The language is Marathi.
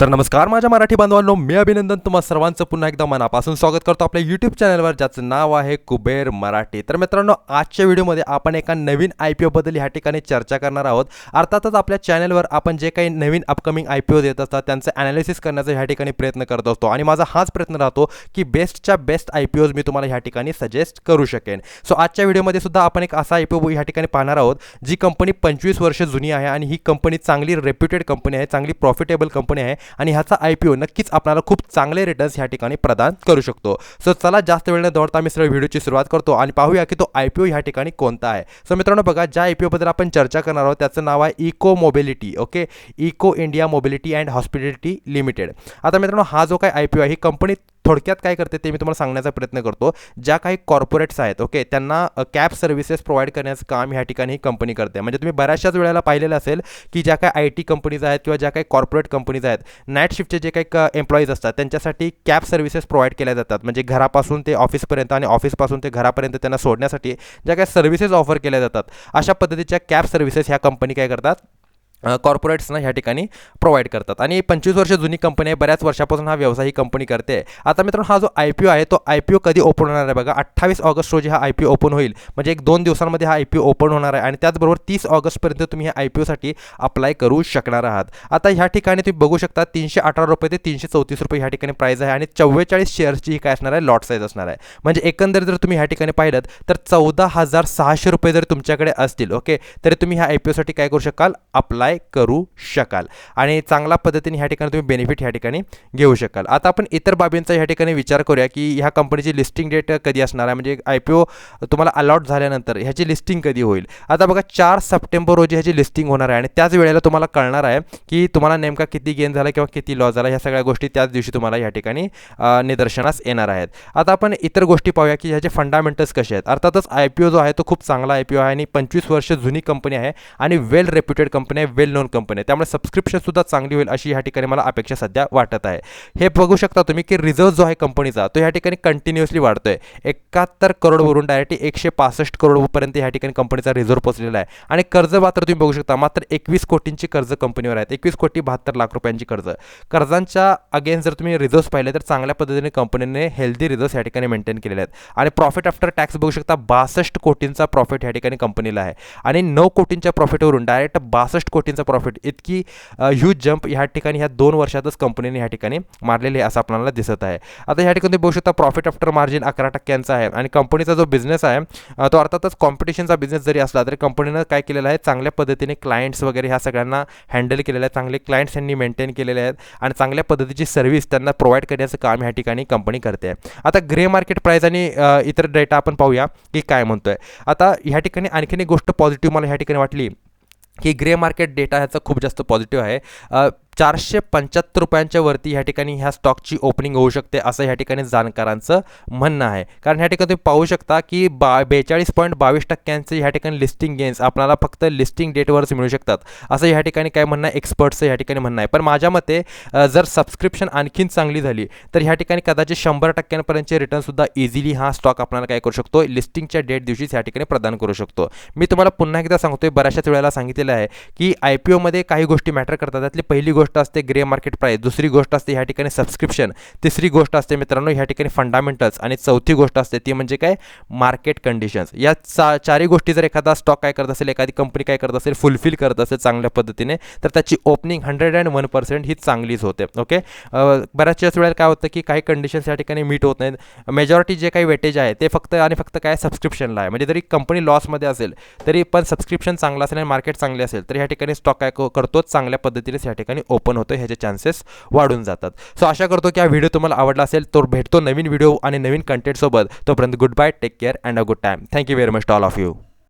तर नमस्कार माझ्या मराठी बांधवांनो मी अभिनंदन तुम्हा सर्वांचं. पुन्हा एकदा मनापासून स्वागत करतो आपल्या यूट्यूब चॅनलवर ज्याचं नाव आहे कुबेर मराठी. तर मित्रांनो आजच्या व्हिडिओमध्ये आपण एका नवीन आय पी ओबद्दल ह्या ठिकाणी चर्चा करणार आहोत. अर्थातच आपल्या चॅनलवर आपण जे काही नवीन अपकमिंग आय पी ओ देत असतात त्यांचं ॲनालिसिस करण्याचा ह्या ठिकाणी प्रयत्न करत असतो. आणि माझा हाच प्रयत्न राहतो की बेस्टच्या बेस्ट आय पी ओज मी तुम्हाला ह्या ठिकाणी सजेस्ट करू शकेन. सो आजच्या व्हिडिओमध्ये सुद्धा आपण एक असा आय पी ओ ह्या ठिकाणी पाहणार आहोत जी कंपनी पंचवीस वर्ष जुनी आहे आणि ही कंपनी चांगली रेप्युटेड कंपनी आहे चांगली प्रॉफिटेबल कंपनी आहे. आणि ह्याचा आय पी ओ नक्कीच आपल्याला खूप चांगले रिटर्न्स ह्या ठिकाणी प्रदान करू शकतो. सो चला जास्त वेळ न दौडता मी सरळ व्हिडिओची सुरुवात करतो आणि पाहूया की तो आय पी ओ ह्या ठिकाणी कोणता आहे. सो मित्रांनो बघा ज्या आय पी ओबद्दल आपण चर्चा करणार आहोत त्याचं नाव आहे eco mobility okay eco India mobility and hospitality limited आता मित्रांनो हा जो काय आय पी ओ आहे ही कंपनी थोडक्यात काय करते ते मी तुम्हाला सांगण्याचा प्रयत्न करतो. ज्या काही कॉर्पोरेट्स आहेत ओके त्यांना कॅब सर्व्हिसेस प्रोव्हाइड करण्याचं काम ह्या ठिकाणी ही कंपनी करते. म्हणजे तुम्ही बऱ्याचशाच वेळेला पाहिलेलं असेल की ज्या काही आय टी कंपनीज आहेत किंवा ज्या काही कॉर्पोरेट कंपनीज आहेत नाईट शिफ्टचे जे काही एम्प्लॉईज असतात त्यांच्यासाठी कॅब सर्व्हिसेस प्रोव्हाइड केल्या जातात. म्हणजे घरापासून ते ऑफिसपर्यंत आणि ऑफिसपासून ते घरापर्यंत त्यांना सोडण्यासाठी ज्या काही सर्व्हिसेस ऑफर केल्या जातात अशा पद्धतीच्या कॅब सर्व्हिसेस ह्या कंपनी काय करतात? कॉर्पोरेट्सना ह्या ठिकाणी प्रोव्हाइड करतात. आणि पंचवीस वर्ष जुनी कंपनी आहे बऱ्याच वर्षापासून हा व्यवसाय ही कंपनी करते. आता मित्रांनो हा जो आय पी ओ आहे तो आय पी ओ कधी ओपन होणार आहे बघा? अठ्ठावीस ऑगस्ट रोजी हा आय पी ओ ओपन होईल. म्हणजे एक दोन दिवसांमध्ये हा आय पी ओ ओपन होणार आहे. आणि त्याचबरोबर तीस ऑगस्टपर्यंत तुम्ही ह्या आय पी ओसाठी अप्लाय करू शकणार आहात. आता ह्या ठिकाणी तुम्ही बघू शकता तीनशे अठरा रुपये ते तीनशे चौतीस रुपये ह्या ठिकाणी प्राईज आहे. आणि चव्वेचाळीस शेअर्सची ही काय असणार आहे? लॉट साईज असणार आहे. म्हणजे एकंदरीत जर तुम्ही ह्या ठिकाणी पाहिलं तर चौदा हजार सहाशे रुपये जर तुमच्याकडे असतील ओके तरी तुम्ही ह्या आय पी ओसाठी काय करू शकाल? अप्लाय करू शकाल. आणि चांगल्या पद्धतीने ह्या ठिकाणी तुम्ही बेनिफिट ह्या ठिकाणी घेऊ शकाल. आता आपण इतर बाबींचा ह्या ठिकाणी विचार करूया की ह्या कंपनीची लिस्टिंग डेट कधी असणार आहे? म्हणजे आय पी ओ तुम्हाला अलॉट झाल्यानंतर ह्याची लिस्टिंग कधी होईल? आता बघा चार सप्टेंबर रोजी ह्याची लिस्टिंग होणार आहे आणि त्याच वेळेला तुम्हाला कळणार आहे की तुम्हाला नेमका किती गेन झाला किंवा किती लॉस झाला ह्या सगळ्या गोष्टी त्याच दिवशी तुम्हाला ह्या ठिकाणी निदर्शनास येणार आहेत. आता आपण इतर गोष्टी पाहूया की ह्याचे फंडामेंटल्स कसे आहेत. अर्थातच आय पी ओ जो आहे तो खूप चांगला आय पी ओ आहे आणि पंचवीस वर्ष जुनी कंपनी आहे आणि वेल रेप्युटेड कंपनी आहे. वेल नोन कंपनी आहे त्यामुळे सबस्क्रिप्शनसुद्धा चांगली होईल अशी ह्या ठिकाणी मला अपेक्षा सध्या वाटत आहे. हे बघू शकता तुम्ही की रिझर्व जो आहे कंपनीचा तो ह्या ठिकाणी कंटिन्युअसली वाढतोय. एकाहत्तर करोडवरून डायरेक्ट एकशे पासष्ट करोडपर्यंत ह्या ठिकाणी कंपनीचा रिझर्व पोचलेला आहे. आणि कर्ज मात्र तुम्ही बघू शकता मात्र एकवीस कोटींची कर्ज कंपनीवर आहेत. एकवीस कोटी बहात्तर लाख रुपयांची कर्ज. कर्जांच्या अगेन्स्ट जर तुम्ही रिझर्व्स पाहिले तर चांगल्या पद्धतीने कंपनीने हेल्दी रिझर्व्स या ठिकाणी मेंटेन केलेले आहेत. आणि प्रॉफिट आफ्टर टॅक्स बघू शकता बासष्ट कोटींचा प्रॉफिट ह्या ठिकाणी कंपनीला आहे. आणि नऊ कोटींच्या प्रॉफिटवरून डायरेक्ट बासष्ट कोटी कोटींचा प्रॉफिट इतकी ह्यूज जंप ह्या ठिकाणी ह्या दोन वर्षातच कंपनीने ह्या ठिकाणी मारलेले आहे असं आपल्याला दिसत आहे. आता ह्या ठिकाणी बघू शकता प्रॉफिट आफ्टर मार्जिन अकरा टक्क्यांचा आहे आणि कंपनीचा जो बिझनेस आहे तो अर्थातच कॉम्पिटिशनचा बिझनेस जरी असला तरी कंपनीनं काय केलेलं आहे चांगल्या पद्धतीने क्लायंट्स वगैरे ह्या सगळ्यांना हँडल केलेलं आहे. चांगले क्लायंट्स यांनी मेंटेन केलेले आहेत आणि चांगल्या पद्धतीची सर्व्हिस त्यांना प्रोव्हाइड करण्याचं काम ह्या ठिकाणी कंपनी करते आहे. आता ग्रे मार्केट प्राईस आणि इतर डेटा आपण पाहूया की काय म्हणतोय. आता ह्या ठिकाणी आणखीन एक गोष्ट पॉझिटिव्ह मला ह्या ठिकाणी वाटली. की ग्रे मार्केट डेटा ह्याचा खूप जास्त पॉझिटिव्ह आहे. चारशे पंच्याहत्तर रुपयांच्या वरती ह्या ठिकाणी ह्या स्टॉकची ओपनिंग होऊ शकते असं ह्या ठिकाणी जाणकारांचं म्हणणं आहे. कारण ह्या ठिकाणी तुम्ही पाहू शकता की बा बेचाळीस पॉईंट बावीस टक्क्यांचे ह्या ठिकाणी लिस्टिंग गेन्स आपल्याला फक्त लिस्टिंग डेटवरच मिळू शकतात. असं ह्या ठिकाणी काय म्हणणं आहे? एक्सपर्टचं ह्या ठिकाणी म्हणणं आहे. पण माझ्या मते जर सबस्क्रिप्शन आणखीन चांगली झाली तर ह्या ठिकाणी कदाचित शंभर टक्क्यांपर्यंतचे रिटर्नसुद्धा इझिली हा स्टॉक आपल्याला काय करू शकतो? लिस्टिंगच्या डेट दिवशीच ह्या ठिकाणी प्रदान करू शकतो. मी तुम्हाला पुन्हा एकदा सांगतोय बऱ्याचशाच वेळेला सांगितलेलं आहे की आय पी ओमध्ये काही गोष्टी मॅटर करतात. त्यातली पहिली गोष्ट असते ग्रे मार्केट प्राईस दुसरी गोष्ट असते ह्या ठिकाणी सबस्क्रिप्शन तिसरी गोष्ट असते मित्रांनो ह्या ठिकाणी फंडामेंटल्स आणि चौथी गोष्ट असते ती म्हणजे काय? मार्केट कंडिशन्स या चा चारही गोष्टी जर एखादा स्टॉक काय करत असेल एखादी कंपनी काय करत असेल फुलफिल करत असेल चांगल्या पद्धतीने तर त्याची opening hundred and one percent ही चांगलीच होते. ओके बऱ्याचशाच वेळेला काय होतं की काही कंडिशन्स या ठिकाणी मीट होत नाहीत. मेजॉरिटी जे काही वेटेज आहे ते फक्त आणि फक्त काय? सबस्क्रिप्शनला आहे. म्हणजे जरी कंपनी लॉसमध्ये असेल तरी पण सबस्क्रिप्शन चांगलं असेल आणि मार्केट चांगले असेल तर ह्या ठिकाणी स्टॉक काय करतोच चांगल्या पद्धतीनेच या ठिकाणी ओपन होतो ह्याचे चान्सेस वाढून जातात. सो आशा करतो की हा व्हिडिओ तुम्हाला आवडला असेल तर भेटतो नवीन व्हिडिओ आणि नवीन कंटेंटसोबत तोपर्यंत good bye take care and a good time thank you very much all of you